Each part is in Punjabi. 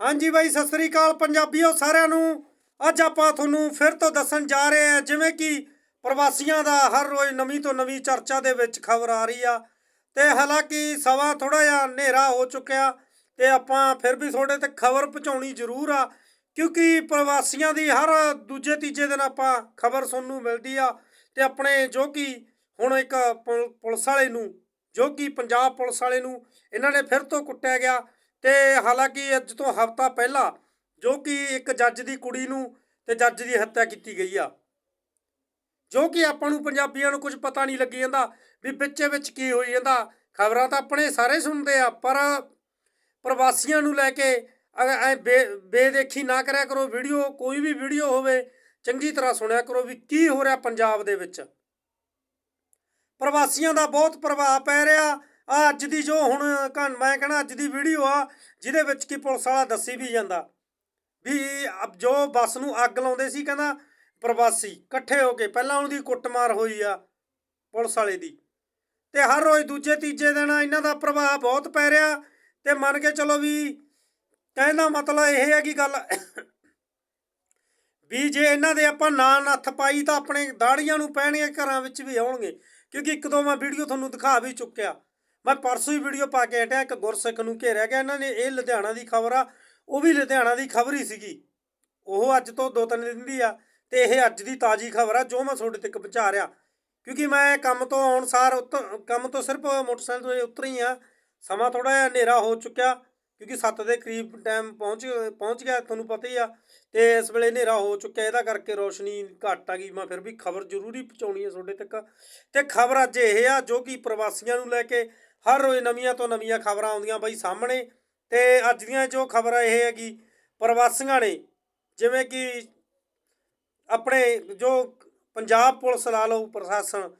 ਹਾਂਜੀ ਬਾਈ, ਸਤਿ ਸ੍ਰੀ ਅਕਾਲ ਪੰਜਾਬੀਓ ਸਾਰਿਆਂ ਨੂੰ। ਅੱਜ ਆਪਾਂ ਤੁਹਾਨੂੰ ਫਿਰ ਤੋਂ ਦੱਸਣ ਜਾ ਰਹੇ ਹਾਂ ਜਿਵੇਂ ਕਿ ਪ੍ਰਵਾਸੀਆਂ ਦਾ ਹਰ ਰੋਜ਼ ਨਵੀਂ ਤੋਂ ਨਵੀਂ ਚਰਚਾ ਦੇ ਵਿੱਚ ਖਬਰ ਆ ਰਹੀ ਆ। ਤੇ ਹਾਲਾਂਕਿ ਸਵਾ ਥੋੜਾ ਜਿਹਾ ਹਨੇਰਾ ਹੋ ਚੁੱਕਿਆ ਤੇ ਆਪਾਂ ਫਿਰ ਵੀ ਤੁਹਾਡੇ 'ਤੇ ਖਬਰ ਪਹੁੰਚਾਉਣੀ ਜ਼ਰੂਰ ਆ, ਕਿਉਂਕਿ ਪ੍ਰਵਾਸੀਆਂ ਦੀ ਹਰ ਦੂਜੇ ਤੀਜੇ ਦਿਨ ਆਪਾਂ ਖਬਰ ਸੁਣਨ ਨੂੰ ਮਿਲਦੀ ਆ ਤੇ ਆਪਣੇ ਜੋ ਕਿ ਹੁਣ ਇੱਕ ਪੁਲ- ਪੁਲਿਸ ਵਾਲੇ ਨੂੰ, ਜੋ ਕਿ ਪੰਜਾਬ ਪੁਲਿਸ ਵਾਲੇ ਨੂੰ ਇਹਨਾਂ ਨੇ ਫਿਰ ਤੋਂ ਕੁੱਟਿਆ ਗਿਆ। ਤੇ ਹਾਲਾਂਕਿ ਅੱਜ ਤੋਂ ਹਫ਼ਤਾ ਪਹਿਲਾਂ ਜੋ ਕਿ ਇੱਕ ਜੱਜ ਦੀ ਕੁੜੀ ਨੂੰ ਤੇ ਜੱਜ ਦੀ ਹੱਤਿਆ ਕੀਤੀ ਗਈ ਆ। ਜੋ ਕਿ ਆਪਾਂ ਨੂੰ ਪੰਜਾਬੀਆਂ ਨੂੰ ਕੁਝ ਪਤਾ ਨਹੀਂ ਲੱਗੀ ਜਾਂਦਾ ਵੀ ਵਿੱਚੇ ਵਿੱਚ ਕੀ ਹੋਈ ਜਾਂਦਾ। ਖਬਰਾਂ ਤਾਂ ਆਪਣੇ ਸਾਰੇ ਸੁਣਦੇ ਆ, ਪਰ ਪ੍ਰਵਾਸੀਆਂ ਨੂੰ ਲੈ ਕੇ ਐ ਬੇ- ਬੇਦੇਖੀ ਨਾ ਕਰਿਆ ਕਰੋ। ਵੀਡੀਓ, ਕੋਈ ਵੀ ਵੀਡੀਓ ਹੋਵੇ, ਚੰਗੀ ਤਰ੍ਹਾਂ ਸੁਣਿਆ ਕਰੋ ਵੀ ਕੀ ਹੋ ਰਿਹਾ ਪੰਜਾਬ ਦੇ ਵਿੱਚ। ਪ੍ਰਵਾਸੀਆਂ ਦਾ ਬਹੁਤ ਪ੍ਰਭਾਵ ਪੈ ਰਿਹਾ। ਆ ਅੱਜ ਦੀ ਜੋ ਹੁਣ ਕਹਾਣ- ਮੈਂ ਕਹਣਾ ਅੱਜ ਦੀ ਵੀਡੀਓ ਆ, ਜਿਹਦੇ ਵਿੱਚ ਕੀ ਪੁਲਿਸ ਵਾਲਾ ਦੱਸੀ ਵੀ ਜਾਂਦਾ। ਵੀ ਜੋ ਬੱਸ ਨੂੰ ਅੱਗ ਲਾਉਂਦੇ ਸੀ ਕਹਿੰਦਾ ਪ੍ਰਵਾਸੀ, ਇਕੱਠੇ ਹੋ ਕੇ, ਪਹਿਲਾਂ ਉਹਦੀ ਕੁੱਟਮਾਰ ਹੋਈ ਆ ਪੁਲਿਸ ਵਾਲੇ ਦੀ। ਤੇ ਹਰ ਰੋਜ਼ ਦੂਜੇ, ਤੀਜੇ ਦਿਨ ਇਹਨਾਂ ਦਾ ਪ੍ਰਭਾਵ ਬਹੁਤ ਪੈ ਰਿਹਾ ਤੇ ਮੰਨ ਕੇ ਚਲੋ ਵੀ ਕਹਿੰਦਾ ਮਤਲਬ ਇਹ ਹੈ ਕਿ ਗੱਲ ਵੀ ਜੇ ਇਹਨਾਂ ਦੇ ਆਪਾਂ ਨਾਂ ਨੱਥ ਪਾਈ ਤਾਂ ਆਪਣੇ ਦਾੜੀਆਂ ਨੂੰ ਪੈਣਗੇ ਘਰਾਂ ਵਿੱਚ ਵੀ ਆਉਣਗੇ, ਕਿਉਂਕਿ ਇੱਕ ਦੋ ਮੈਂ ਵੀਡੀਓ ਤੁਹਾਨੂੰ ਦਿਖਾ ਵੀ ਚੁੱਕਿਆ। ਮੈਂ ਪਰਸੋਂ ਹੀ ਵੀਡੀਓ ਪਾ ਕੇ ਹਟਿਆ, ਇੱਕ ਗੁਰਸਿੱਖ ਨੂੰ ਘੇਰਿਆ ਗਿਆ, ਇਹਨਾਂ ਨੇ ਇਹ ਲੁਧਿਆਣਾ ਦੀ ਖਬਰ ਆ, ਉਹ ਵੀ ਲੁਧਿਆਣਾ ਦੀ ਖਬਰ ਹੀ ਸੀਗੀ। ਉਹ ਅੱਜ ਤੋਂ ਦੋ ਤਿੰਨ ਦਿਨ ਦੀ ਆ ਤੇ ਇਹ ਅੱਜ ਦੀ ਤਾਜ਼ੀ ਖਬਰ ਆ ਜੋ ਮੈਂ ਤੁਹਾਡੇ ਤੱਕ ਪਹੁੰਚਾ ਰਿਹਾ। ਕਿਉਂਕਿ ਮੈਂ ਕੰਮ ਤੋਂ ਆਉਣ ਸਾਰ ਕੰਮ ਤੋਂ ਸਿਰਫ ਮੋਟਰਸਾਈਕਲ ਤੋਂ ਉਤਰੀ ਹੀ ਆ, ਸਮਾਂ ਥੋੜਾ ਜਿਹਾ ਹਨੇਰਾ ਹੋ ਚੁੱਕਿਆ, ਕਿਉਂਕਿ 7 ਦੇ ਕਰੀਬ ਟਾਈਮ ਪਹੁੰਚ ਪਹੁੰਚ ਗਿਆ, ਤੁਹਾਨੂੰ ਪਤਾ ਹੀ ਆ, ਤੇ ਇਸ ਵੇਲੇ ਹਨੇਰਾ ਹੋ ਚੁੱਕਿਆ, ਇਹਦਾ ਕਰਕੇ ਰੋਸ਼ਨੀ ਘੱਟ ਆ ਗਈ, ਮੈਂ ਫਿਰ ਵੀ ਖਬਰ ਜ਼ਰੂਰੀ ਪਹੁੰਚਾਉਣੀ ਹੈ ਤੁਹਾਡੇ ਤੱਕ। ਤੇ ਖਬਰ ਅੱਜ ਇਹ ਆ, ਜੋ ਕਿ ਪ੍ਰਵਾਸੀਆਂ ਨੂੰ ਲੈ ਕੇ ਹਰ ਰੋਜ਼ ਨਵੀਆਂ ਤੋਂ ਨਵੀਆਂ ਖਬਰਾਂ ਆਉਂਦੀਆਂ ਬਾਈ ਸਾਹਮਣੇ। ਤੇ ਅੱਜ ਦੀਆਂ ਜੋ ਖਬਰਾਂ ਇਹ ਹੈ ਕਿ ਪ੍ਰਵਾਸੀਆਂ ਨੇ ਜਿਵੇਂ ਕਿ ਆਪਣੇ ਜੋ ਪੰਜਾਬ ਪੁਲਿਸ ਲਾ ਲਓ ਪ੍ਰਸ਼ਾਸਨ,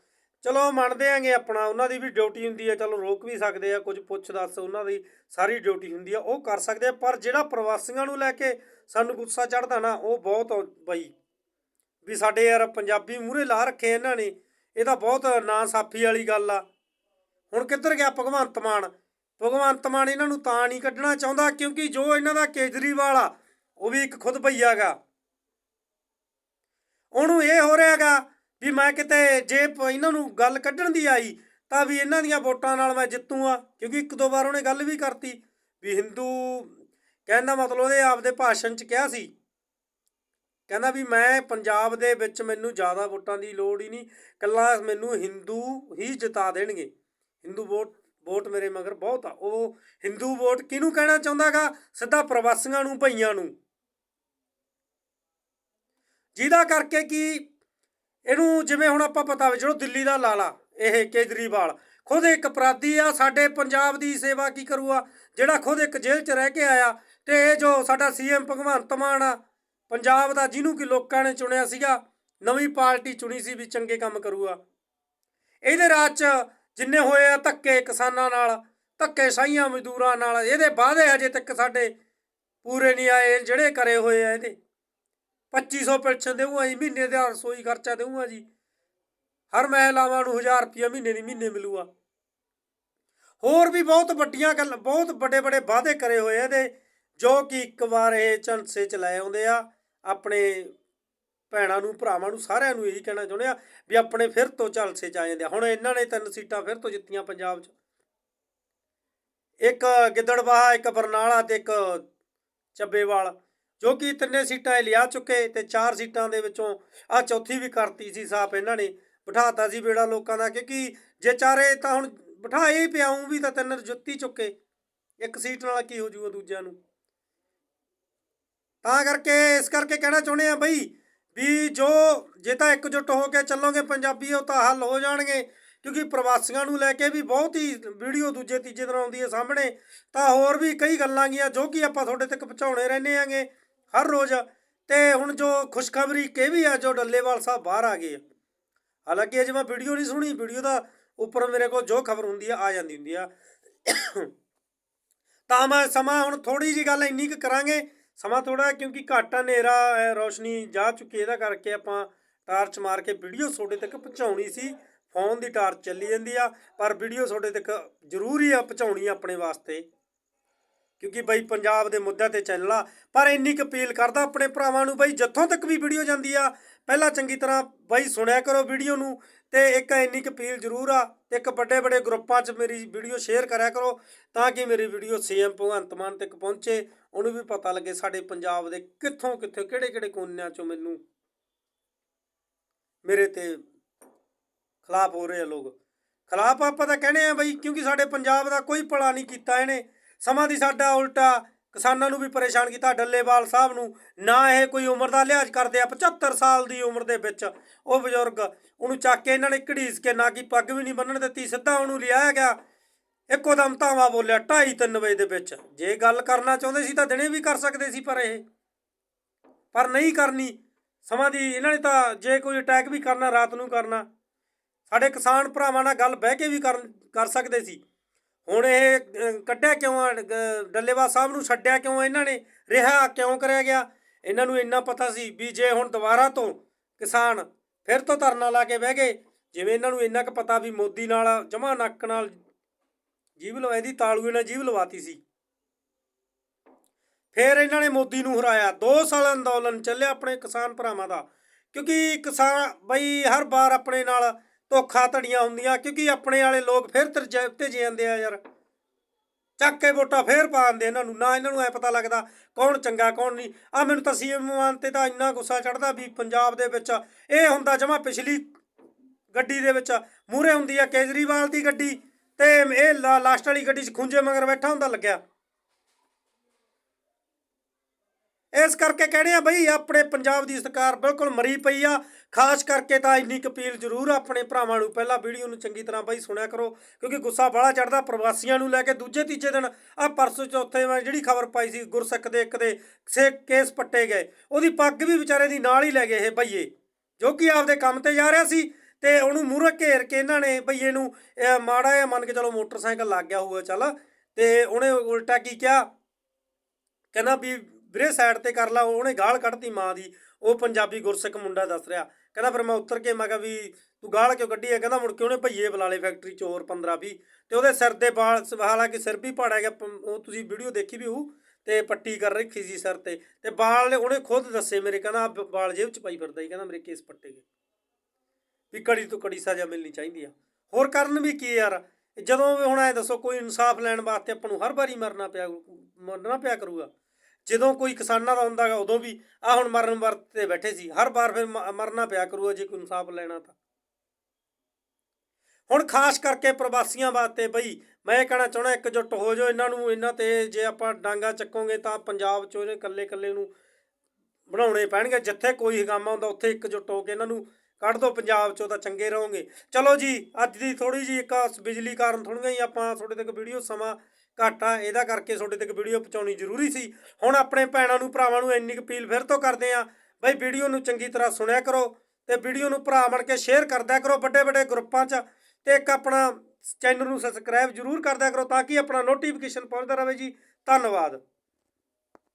ਚਲੋ ਮੰਨਦੇ ਆਂਗੇ ਆਪਣਾ, ਉਹਨਾਂ ਦੀ ਵੀ ਡਿਊਟੀ ਹੁੰਦੀ ਹੈ, ਚਲੋ ਰੋਕ ਵੀ ਸਕਦੇ ਆ, ਕੁਝ ਪੁੱਛ ਦੱਸ ਉਹਨਾਂ ਦੀ ਸਾਰੀ ਡਿਊਟੀ ਹੁੰਦੀ ਆ, ਉਹ ਕਰ ਸਕਦੇ ਆ, ਪਰ ਜਿਹੜਾ ਪ੍ਰਵਾਸੀਆਂ ਨੂੰ ਲੈ ਕੇ ਸਾਨੂੰ ਗੁੱਸਾ ਚੜਦਾ ਨਾ, ਉਹ ਬਹੁਤ ਬਈ ਵੀ ਸਾਡੇ ਯਾਰ ਪੰਜਾਬੀ ਮੂਹਰੇ ਲਾ ਰੱਖੇ ਇਹਨਾਂ ਨੇ, ਇਹ ਤਾਂ ਬਹੁਤ ਨਾ ਸਾਫੀ ਵਾਲੀ ਗੱਲ ਆ। ਹੁਣ ਕਿੱਧਰ ਗਿਆ ਭਗਵੰਤ ਮਾਨ? ਭਗਵੰਤ ਮਾਨ ਇਹਨਾਂ ਨੂੰ ਤਾਂ ਨਹੀਂ ਕੱਢਣਾ ਚਾਹੁੰਦਾ ਕਿਉਂਕਿ ਜੋ ਇਹਨਾਂ ਦਾ ਕੇਜਰੀਵਾਲ ਆ, ਉਹ ਵੀ ਇੱਕ ਖੁਦ ਭਈਆ ਗਾ। ਉਹਨੂੰ ਇਹ ਹੋ ਰਿਹਾਗਾ ਵੀ ਮੈਂ ਕਿਤੇ ਜੇ ਇਹਨਾਂ ਨੂੰ ਗੱਲ ਕੱਢਣ ਦੀ ਆਈ, ਤਾਂ ਵੀ ਇਹਨਾਂ ਦੀਆਂ ਵੋਟਾਂ ਨਾਲ ਮੈਂ ਜਿੱਤੂ ਆ। ਕਿਉਂਕਿ ਇੱਕ ਦੋ ਵਾਰ ਉਹਨੇ ਗੱਲ ਵੀ ਕਰਤੀ ਵੀ ਹਿੰਦੂ, ਕਹਿੰਦਾ ਮਤਲਬ ਉਹਦੇ ਆਪਦੇ ਭਾਸ਼ਣ 'ਚ ਕਿਹਾ ਸੀ। ਕਹਿੰਦਾ ਵੀ ਮੈਂ ਪੰਜਾਬ ਦੇ ਵਿੱਚ ਮੈਨੂੰ ਜ਼ਿਆਦਾ ਵੋਟਾਂ ਦੀ ਲੋੜ ਹੀ ਨਹੀਂ, ਕੱਲਾ ਮੈਨੂੰ ਹਿੰਦੂ ਹੀ ਜਿਤਾ ਦੇਣਗੇ। ਹਿੰਦੂ ਵੋਟ ਵੋਟ ਮੇਰੇ ਮਗਰ ਬਹੁਤ ਆ। ਉਹ ਹਿੰਦੂ ਵੋਟ ਕਿਹਨੂੰ ਕਹਿਣਾ ਚਾਹੁੰਦਾਗਾ? ਸਿੱਧਾ ਪ੍ਰਵਾਸੀਆਂ ਨੂੰ, ਭਈਆਂ ਨੂੰ। ਜਿਹਦਾ ਕਰਕੇ ਕਿ ਇਹਨੂੰ ਜਿਵੇਂ ਹੁਣ ਆਪਾਂ ਪਤਾ ਵੀ ਜਿਹੜਾ ਦਿੱਲੀ ਦਾ ਲਾਲਾ, ਇਹ ਕੇਜਰੀਵਾਲ। ਖੁਦ ਇੱਕ ਅਪਰਾਧੀ ਆ, ਸਾਡੇ ਪੰਜਾਬ ਦੀ ਸੇਵਾ ਕੀ ਕਰੂਗਾ? ਜਿਹੜਾ ਖੁਦ ਇੱਕ ਜੇਲ੍ਹ 'ਚ ਰਹਿ ਕੇ ਆਇਆ ਤੇ ਇਹ ਜੋ ਸਾਡਾ ਸੀਐਮ ਭਗਵੰਤ ਮਾਨ ਆ, ਪੰਜਾਬ ਦਾ ਜਿਹਨੂੰ ਕਿ ਲੋਕਾਂ ਨੇ ਚੁਣਿਆ ਸੀਗਾ, ਨਵੀਂ ਪਾਰਟੀ ਚੁਣੀ ਸੀ ਵੀ ਚੰਗੇ ਕੰਮ ਕਰੂਗਾ। ਇਹਦੇ ਰਾਜ 'ਚ ਜਿੰਨੇ ਹੋਏ ਆ ਧੱਕੇ ਕਿਸਾਨਾਂ ਨਾਲ, ਧੱਕੇ ਸਾਈਆਂ ਮਜ਼ਦੂਰਾਂ ਨਾਲ, ਇਹਦੇ ਵਾਅਦੇ ਅਜੇ ਤੱਕ ਸਾਡੇ ਪੂਰੇ ਨਹੀਂ ਆਏ, ਜਿਹੜੇ ਕਰੇ ਹੋਏ ਆ ਇਹਦੇ। 2500 ਪੈਨਸ਼ਨ ਦੇਵਾਂ ਜੀ ਮਹੀਨੇ ਦਾ ਰਸੋਈ ਖਰਚਾ ਦੇਊਗਾ ਜੀ। ਹਰ ਮਹਿਲਾਵਾਂ ਨੂੰ 1000 ਰੁਪਏ ਮਹੀਨੇ ਦੀ ਮਹੀਨੇ ਮਿਲੂਗਾ। ਹੋਰ ਵੀ ਬਹੁਤ ਵੱਡੀਆਂ ਗੱਲ, ਬਹੁਤ ਵੱਡੇ ਵੱਡੇ ਵਾਅਦੇ ਕਰੇ ਹੋਏ ਇਹਦੇ। ਜੋ ਕਿ ਇੱਕ ਵਾਰ ਇਹ ਝੰਸੇ ਚ ਲੈ ਆਉਂਦੇ ਆ, ਆਪਣੇ ਭੈਣਾਂ ਨੂੰ, ਭਰਾਵਾਂ ਨੂੰ ਸਾਰਿਆਂ ਨੂੰ ਇਹੀ ਕਹਿਣਾ ਚਾਹੁੰਦੇ ਆ ਵੀ ਆਪਣੇ ਫਿਰ ਤੋਂ ਝਲਸੇ ਚ ਆ ਜਾਂਦੇ ਹੁਣ ਇਹਨਾਂ ਨੇ ਤਿੰਨ ਸੀਟਾਂ ਫਿਰ ਤੋਂ ਜਿੱਤੀਆਂ ਪੰਜਾਬ 'ਚ। ਇੱਕ ਗਿੱਦੜਬਾਹਾ, ਇੱਕ ਬਰਨਾਲਾ ਤੇ ਇੱਕ ਚੱਬੇਵਾਲ, ਜੋ ਕਿ ਤਿੰਨੇ ਸੀਟਾਂ ਇਹ ਲਿਆ ਚੁੱਕੇ ਤੇ ਚਾਰ ਸੀਟਾਂ ਦੇ ਵਿੱਚੋਂ ਆ ਚੌਥੀ ਵੀ ਕਰਤੀ ਸੀ ਸਾਫ਼ ਇਹਨਾਂ ਨੇ, ਬਿਠਾਤਾ ਸੀ ਬੇੜਾ ਲੋਕਾਂ ਦਾ, ਕਿਉਂਕਿ ਜੇ ਚਾਰੇ ਤਾਂ ਹੁਣ ਬਿਠਾਏ ਹੀ ਪਿਆਉਂ ਵੀ ਤਾਂ ਤਿੰਨ ਜੁੱਤੀ ਚੁੱਕੇ। ਇੱਕ ਸੀਟ ਨਾਲ ਕੀ ਹੋ ਜੂਗਾ ਦੂਜਿਆਂ ਨੂੰ? ਤਾਂ ਕਰਕੇ ਇਸ ਕਰਕੇ ਕਹਿਣਾ ਚਾਹੁੰਦੇ ਆ ਬਈ ਵੀ ਜੋ ਜੇ ਤਾਂ ਇਕਜੁੱਟ ਹੋ ਕੇ ਚੱਲੋਗੇ ਪੰਜਾਬੀ, ਉਹ ਤਾਂ ਹੱਲ ਹੋ ਜਾਣਗੇ। ਕਿਉਂਕਿ ਪ੍ਰਵਾਸੀਆਂ ਨੂੰ ਲੈ ਕੇ ਵੀ ਬਹੁਤ ਹੀ ਵੀਡੀਓ ਦੂਜੇ, ਤੀਜੇ ਦਿਨ ਆਉਂਦੀ ਹੈ ਸਾਹਮਣੇ। ਤਾਂ ਹੋਰ ਵੀ ਕਈ ਗੱਲਾਂ ਗੀਆਂ ਜੋ ਕਿ ਆਪਾਂ ਤੁਹਾਡੇ ਤੱਕ ਪਹੁੰਚਾਉਣੇ ਰਹਿੰਦੇ ਆਂਗੇ ਹਰ ਰੋਜ਼। ਤੇ ਹੁਣ ਜੋ ਖੁਸ਼ਖਬਰੀ ਕਿ ਵੀ ਆ, ਜੋ ਡੱਲੇਵਾਲ ਸਾਹਿਬ ਬਾਹਰ ਆ ਗਏ। ਆ ਹਾਲਾਂਕਿ ਅਜੇ ਮੈਂ ਵੀਡੀਓ ਨਹੀਂ ਸੁਣੀ, ਵੀਡੀਓ ਦਾ ਉੱਪਰ ਮੇਰੇ ਕੋਲ ਜੋ ਖਬਰ ਹੁੰਦੀ ਆ ਆ ਜਾਂਦੀ ਹੁੰਦੀ ਆ। ਤਾਂ ਮੈਂ ਸਮਾਂ ਹੁਣ ਥੋੜੀ ਜੀ ਗੱਲ ਇੰਨੀ ਕੁ ਕਰਾਂਗੇ। ਸਮਾਂ ਥੋੜਾ ਕਿਉਂਕਿ ਘੱਟ ਆ ਹਨੇਰਾ ਹੈ, ਰੋਸ਼ਨੀ ਜਾ ਚੁੱਕੀ ਇਹਦਾ ਕਰਕੇ ਆਪਾਂ ਟਾਰਚ ਮਾਰ ਕੇ ਵੀਡੀਓ ਤੁਹਾਡੇ ਤੱਕ ਪਹੁੰਚਾਉਣੀ ਸੀ। ਫੋਨ ਦੀ ਟਾਰਚ ਚੱਲੀ ਜਾਂਦੀ ਆ ਪਰ ਵੀਡੀਓ ਤੁਹਾਡੇ ਤੱਕ ਜ਼ਰੂਰੀ ਆ ਪਹੁੰਚਾਉਣੀ ਆਪਣੇ ਵਾਸਤੇ। ਕਿਉਂਕਿ ਬਈ ਪੰਜਾਬ ਦੇ ਮੁੱਦਿਆਂ ਤੇ ਚੱਲਣਾ, ਪਰ ਇੰਨੀ ਕੁ ਅਪੀਲ ਕਰਦਾ ਆਪਣੇ ਭਰਾਵਾਂ ਨੂੰ ਬਈ ਜਿੱਥੋਂ ਤੱਕ ਵੀ ਵੀਡੀਓ ਜਾਂਦੀ ਆ, ਪਹਿਲਾਂ ਚੰਗੀ ਤਰ੍ਹਾਂ ਬਈ ਸੁਣਿਆ ਕਰੋ ਵੀਡੀਓ ਨੂੰ ਤੇ ਇੱਕ ਇੰਨੀ ਕੁ ਅਪੀਲ ਜ਼ਰੂਰ ਆ, ਤੇ ਇੱਕ ਵੱਡੇ ਵੱਡੇ ਗਰੁੱਪਾਂ 'ਚ ਮੇਰੀ ਵੀਡੀਓ ਸ਼ੇਅਰ ਕਰਿਆ ਕਰੋ ਤਾਂ ਕਿ ਮੇਰੀ ਵੀਡੀਓ ਸੀਐਮ ਭਗਵੰਤ ਮਾਨ ਤੱਕ ਪਹੁੰਚੇ, ਉਹਨੂੰ ਵੀ ਪਤਾ ਲੱਗੇ ਸਾਡੇ ਪੰਜਾਬ ਦੇ ਕਿੱਥੋਂ ਕਿੱਥੇ, ਕਿਹੜੇ ਕਿਹੜੇ ਕੋਨਿਆਂ 'ਚੋਂ ਮੈਨੂੰ ਮੇਰੇ ਤੇ ਖਿਲਾਫ ਹੋ ਰਹੇ ਆ ਲੋਕ। ਖਿਲਾਫ ਆਪਾਂ ਤਾਂ ਕਹਿੰਦੇ ਆ ਬਈ ਕਿਉਂਕਿ ਸਾਡੇ ਪੰਜਾਬ ਦਾ ਕੋਈ ਭਲਾ ਨਹੀਂ ਕੀਤਾ ਇਹਨੇ। ਸਮਾਂ ਦੀ ਸਾਡਾ ਉਲਟਾ। ਕਿਸਾਨਾਂ ਨੂੰ ਵੀ ਪਰੇਸ਼ਾਨ ਕੀਤਾ ਡੱਲੇਵਾਲ ਸਾਹਿਬ ਨੂੰ। ਨਾ ਇਹ ਕੋਈ ਉਮਰ ਦਾ ਲਿਹਾਜ਼ ਕਰਦੇ ਆ 75 ਸਾਲ ਦੀ ਉਮਰ ਦੇ ਵਿੱਚ। ਉਹ ਬਜ਼ੁਰਗ ਉਹਨੂੰ ਚੱਕ ਕੇ ਇਹਨਾਂ ਨੇ ਘੜੀਸ ਕੇ ਨਾ ਕਿ ਪੱਗ ਵੀ ਨਹੀਂ ਬੰਨਣ ਦਿੱਤੀ, ਸਿੱਧਾ ਉਹਨੂੰ ਲਿਆਇਆ ਗਿਆ। ਇੱਕੋ ਦਮ ਧਾਵਾ ਬੋਲਿਆ 2:30 3 ਵਜੇ ਦੇ ਵਿੱਚ। ਜੇ ਗੱਲ ਕਰਨਾ ਚਾਹੁੰਦੇ ਸੀ ਤਾਂ ਦਿਨੇ ਵੀ ਕਰ ਸਕਦੇ ਸੀ ਪਰ ਇਹ। ਪਰ ਨਹੀਂ ਕਰਨੀ। ਸਮਾਂ ਦੀ ਇਹਨਾਂ ਨੇ ਤਾਂ ਜੇ ਕੋਈ ਅਟੈਕ ਵੀ ਕਰਨਾ, ਰਾਤ ਨੂੰ ਕਰਨਾ। ਸਾਡੇ ਕਿਸਾਨ ਭਰਾਵਾਂ ਨਾਲ ਗੱਲ ਬਹਿ ਕੇ ਵੀ ਕਰ ਕਰ ਸਕਦੇ ਸੀ। ਹੁਣ ਇਹ ਕੱਢਿਆ ਕਿਉਂ ਆ, ਡੱਲੇਵਾਲ ਸਾਹਿਬ ਨੂੰ ਛੱਡਿਆ ਕਿਉਂ ਇਹਨਾਂ ਨੇ? ਰਿਹਾ ਕਿਉਂ ਕਰਿਆ ਗਿਆ? ਇਹਨਾਂ ਨੂੰ ਇੰਨਾ ਪਤਾ ਸੀ ਵੀ ਜੇ ਹੁਣ ਦੁਬਾਰਾ ਤੋਂ ਕਿਸਾਨ ਫਿਰ ਤੋਂ ਧਰਨਾ ਲਾ ਕੇ ਬਹਿ ਗਏ ਜਿਵੇਂ ਇਹਨਾਂ ਨੂੰ ਇੰਨਾ ਕੁ ਪਤਾ ਵੀ ਮੋਦੀ ਨਾਲ ਜਮਾ ਨੱਕ ਨਾਲ ਜੀਭ ਲਵਾਈ ਦੀ ਤਾਲੂਏ ਨਾਲ ਜੀਭ ਲਵਾਤੀ ਸੀ। ਫਿਰ ਇਹਨਾਂ ਨੇ ਮੋਦੀ ਨੂੰ ਹਰਾਇਆ। 2 ਸਾਲ ਅੰਦੋਲਨ ਚੱਲਿਆ ਆਪਣੇ ਕਿਸਾਨ ਭਰਾਵਾਂ ਦਾ। ਕਿਉਂਕਿ ਕਿਸਾਨ ਬਈ ਹਰ ਵਾਰ ਆਪਣੇ ਨਾਲ ਧੋਖਾ ਧੜੀਆਂ ਹੁੰਦੀਆਂ, ਕਿਉਂਕਿ ਆਪਣੇ ਵਾਲੇ ਲੋਕ ਫਿਰ ਤਰਜੈਬ ਤੇ ਜਾਂਦੇ ਆ ਯਾਰ। ਚੱਕ ਕੇ ਵੋਟਾਂ ਫੇਰ ਪਾਉਂਦੇ ਇਹਨਾਂ ਨੂੰ, ਨਾ ਇਹਨਾਂ ਨੂੰ ਐ ਪਤਾ ਲੱਗਦਾ ਕੌਣ ਚੰਗਾ, ਕੌਣ ਨਹੀਂ। ਆ ਮੈਨੂੰ ਤਾਂ ਸੀਐਮ ਮਾਨ ਤੇ ਤਾਂ ਇੰਨਾ ਗੁੱਸਾ ਚੜਦਾ ਵੀ ਪੰਜਾਬ ਦੇ ਵਿੱਚ ਇਹ ਹੁੰਦਾ ਜਮਾ ਪਿਛਲੀ ਗੱਡੀ ਦੇ ਵਿੱਚ ਮੂਰੇ ਹੁੰਦੀ ਆ ਕੇਜਰੀਵਾਲ ਦੀ ਗੱਡੀ ਤੇ ਇਹ ਲਾ- ਲਾਸਟ ਵਾਲੀ ਗੱਡੀ 'ਚ ਖੁੰਝੇ ਮਗਰ ਬੈਠਾ ਹੁੰਦਾ ਲੱਗਿਆ। ਇਸ ਕਰਕੇ ਕਹਿੰਦੇ ਆ ਬਈ, ਆਪਣੇ ਪੰਜਾਬ ਦੀ ਸਰਕਾਰ ਬਿਲਕੁਲ ਮਰੀ ਪਈ ਆ। ਖਾਸ ਕਰਕੇ ਤਾਂ ਇੰਨੀ ਕੁ ਅਪੀਲ ਜ਼ਰੂਰ ਆਪਣੇ ਭਰਾਵਾਂ ਨੂੰ, ਪਹਿਲਾਂ ਵੀਡੀਓ ਨੂੰ ਚੰਗੀ ਤਰ੍ਹਾਂ ਬਈ ਸੁਣਿਆ ਕਰੋ, ਕਿਉਂਕਿ ਗੁੱਸਾ ਬੜਾ ਚੜਦਾ ਪ੍ਰਵਾਸੀਆਂ ਨੂੰ ਲੈ ਕੇ ਦੂਜੇ ਤੀਜੇ ਦਿਨ ਆ ਪਰਸੋਂ ਚੌਥੇ ਮੈਂ ਜਿਹੜੀ ਖਬਰ ਪਾਈ ਸੀ, ਗੁਰਸਿੱਖ ਦੇ ਇੱਕ ਦੇ ਸੇ ਕੇਸ ਪੱਟੇ ਗਏ, ਉਹਦੀ ਪੱਗ ਵੀ ਵਿਚਾਰੇ ਦੀ ਨਾਲ ਹੀ ਲੈ ਗਏ ਇਹ ਭਈਏ ਜੋ ਕਿ ਆਪਦੇ ਕੰਮ ਤੇ ਜਾ ਰਿਹਾ ਸੀ ਤੇ ਉਹਨੂੰ ਮੂਹਰੇ ਘੇਰ ਕੇ ਇਹਨਾਂ ਨੇ ਭਈਏ ਨੂੰ, ਇਹ ਮਾੜਾ ਜਿਹਾ ਮੰਨ ਕੇ ਚਲੋ ਮੋਟਰਸਾਈਕਲ ਲੱਗ ਗਿਆ ਹੋਊਗਾ, ਚੱਲ, ਤੇ ਉਹਨੇ ਉਲਟਾ ਕੀ ਕਿਹਾ, ਕਹਿੰਦਾ ਵੀ ਵੀਰੇ ਸਾਈਡ ਤੇ ਕਰ ਲਾ ਉਹਨੇ ਗਾਲ ਕੱਢਤੀ ਮਾਂ ਦੀ, ਉਹ ਪੰਜਾਬੀ ਗੁਰਸਿੱਖ ਮੁੰਡਾ ਦੱਸ ਰਿਹਾ। ਕਹਿੰਦਾ ਫਿਰ ਮੈਂ ਉੱਤਰ ਕੇ, ਮੈਂ ਕਿਹਾ ਵੀ ਤੂੰ ਗਾਲ ਕਿਉਂ ਕੱਢੀ ਹੈ? ਕਹਿੰਦਾ ਮੁੜ ਕੇ ਉਹਨੇ ਭਈਏ ਬੁਲਾ ਲਏ ਫੈਕਟਰੀ ਚ ਹੋਰ 15 20 ਤੇ ਉਹਦੇ ਸਿਰ ਦੇ ਵਾਲ, ਹਾਲਾਂਕਿ ਸਿਰ ਵੀ ਪਾੜਿਆ ਗਿਆ ਉਹ ਤੁਸੀਂ ਵੀਡੀਓ ਦੇਖੀ ਵੀ ਉਹ ਤੇ ਪੱਟੀ ਕਰ ਰੱਖੀ ਸੀ ਸਿਰ ਤੇ। ਤੇ ਵਾਲ ਨੇ ਉਹਨੇ ਖੁਦ ਦੱਸੇ ਮੇਰੇ, ਕਹਿੰਦਾ ਬ- ਵਾਲ ਜੇਬ ਚ ਪਾਈ ਫਿਰਦਾ ਹੀ ਕਹਿੰਦਾ ਮੇਰੇ ਕੇਸ ਪੱਟੇ ਗਏ। ਵੀ ਕੜੀ ਤੋਂ ਕੜੀ ਸਜ਼ਾ ਮਿਲਣੀ ਚਾਹੀਦੀ ਆ। ਹੋਰ ਕਰਨ ਵੀ ਕੀ ਯਾਰ? ਜਦੋਂ ਵੀ ਹੁਣ ਐ ਦੱਸੋ, ਕੋਈ ਇਨਸਾਫ ਲੈਣ ਵਾਸਤੇ ਆਪਾਂ ਨੂੰ ਹਰ ਵਾਰੀ ਮਰਨਾ ਪਿਆ ਮਰਨਾ ਪਿਆ ਕਰੂਗਾ। ਜਦੋਂ ਕੋਈ ਕਿਸਾਨਾਂ ਦਾ ਹੁੰਦਾ ਗਾ ਉਦੋਂ ਵੀ ਆ ਹੁਣ ਮਰਨ ਵਰਤ ਤੇ ਬੈਠੇ ਸੀ। ਹਰ ਵਾਰ ਫਿਰ ਮਰਨਾ ਪਿਆ ਕਰੂਗਾ ਜੇ ਕੋਈ ਇਨਸਾਫ ਲੈਣਾ ਤਾਂ। ਹੁਣ ਖਾਸ ਕਰਕੇ ਪ੍ਰਵਾਸੀਆਂ ਵਾਸਤੇ ਬਈ, ਮੈਂ ਇਹ ਕਹਿਣਾ ਚਾਹਣਾ ਇਕਜੁੱਟ ਹੋ ਜਾਓ ਇਹਨਾਂ ਨੂੰ, ਇਹਨਾਂ ਤੇ ਜੇ ਆਪਾਂ ਡਾਂਗਾ ਚੱਕੋਗੇ ਤਾਂ ਪੰਜਾਬ ਚੋਂ ਇਹਨੇ ਕੱਲੇ ਕੱਲੇ ਨੂੰ ਬਣਾਉਣੇ ਪੈਣਗੇ। ਜਿੱਥੇ ਕੋਈ ਹਗਾਮਾ ਹੁੰਦਾ, ਉੱਥੇ ਇਕਜੁੱਟ ਹੋ ਕੇ ਇਹਨਾਂ ਨੂੰ ਕੱਢ ਦੋ, ਪੰਜਾਬ ਚੋਂ ਤਾਂ ਚੰਗੇ ਰਹੋਗੇ। ਚਲੋ ਜੀ, ਅੱਜ ਦੀ ਥੋੜੀ ਜੀ ਇੱਕ ਬਿਜਲੀ ਕਾਰਨ ਥੋੜੀਆਂ ਹੀ ਆਪਾਂ ਤੁਹਾਡੇ ਤੱਕ ਵੀਡੀਓ ਸਮਾਂ ਘੱਟ ਆ ਇਹਦਾ ਕਰਕੇ ਤੁਹਾਡੇ ਤੱਕ ਵੀਡੀਓ ਪਹੁੰਚਾਉਣੀ ਜ਼ਰੂਰੀ ਸੀ। ਹੁਣ ਆਪਣੇ ਭੈਣਾਂ ਨੂੰ, ਭਰਾਵਾਂ ਨੂੰ ਇੰਨੀ ਕੁ ਅਪੀਲ ਫਿਰ ਤੋਂ ਕਰਦੇ ਆ ਬਈ ਵੀਡੀਓ ਨੂੰ ਚੰਗੀ ਤਰ੍ਹਾਂ ਸੁਣਿਆ ਕਰੋ ਤੇ ਵੀਡੀਓ ਨੂੰ ਭਰਾ ਬਣ ਕੇ ਸ਼ੇਅਰ ਕਰਦਿਆ ਕਰੋ ਵੱਡੇ ਵੱਡੇ ਗਰੁੱਪਾਂ 'ਚ ਤੇ ਇੱਕ ਆਪਣਾ ਚੈਨਲ ਨੂੰ ਸਬਸਕ੍ਰਾਈਬ ਜ਼ਰੂਰ ਕਰਦਿਆ ਕਰੋ ਤਾਂ ਕਿ ਆਪਣਾ ਨੋਟੀਫਿਕੇਸ਼ਨ ਪਹੁੰਚਦਾ ਰਹੇ ਜੀ। ਧੰਨਵਾਦ।